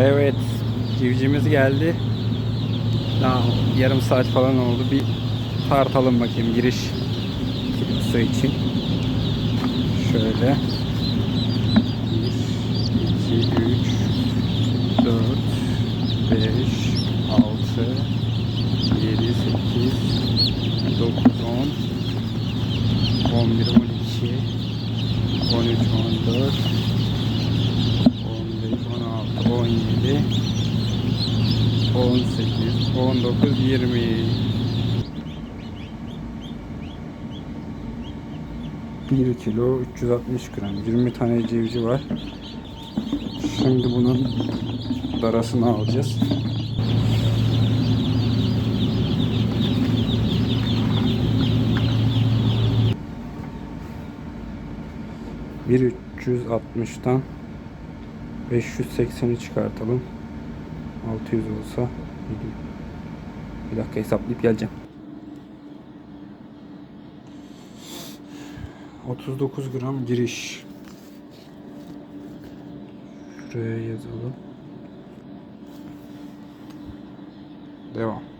Evet, civcimiz geldi. Daha yarım saat falan oldu. Bir tartalım bakayım giriş kilosu için. Şöyle. 1, 2, 3, 4, 5, 6, 7, 8, 9, 10, 11, 12, 13, 14, 15, 16, 17, 18, 19, 20. 1 kilo 360 gram 20 tane cevci var. Şimdi bunun darasını alacağız. Bir 360'tan 580'i çıkartalım. 600 olsa bir dakika hesaplayıp geleceğim. 39 gram giriş. Şuraya yazalım. Devam.